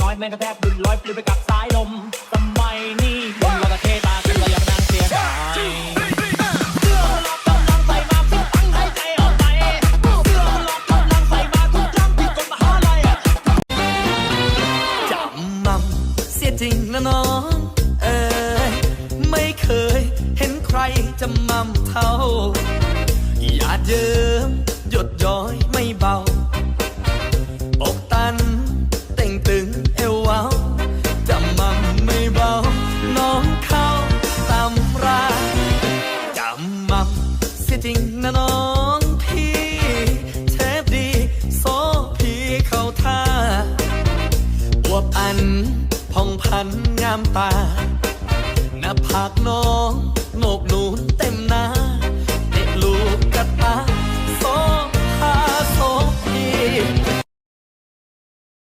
น้อยแม่งกระแทกดุนร้อยปลิวไปกับสายลมสมัยนี้คนเราตะเทตากันเราอย่ามานั่งเสียดายเสื้อมันล็อกกำลังใสมาเพื่อตั้งให้ใจออกลือมันล็อกกำลังใสมาทุกจังที่กุมหัวใจจำมั่งเสียจริงนะน้องเอ้ยไม่เคยเห็นใครจำมั่มเท่า จริงนะน้องพี่เทปดีโซพี่เข้าท่าอวบอันพองพันงามตาหน้าผากน้องโงกนู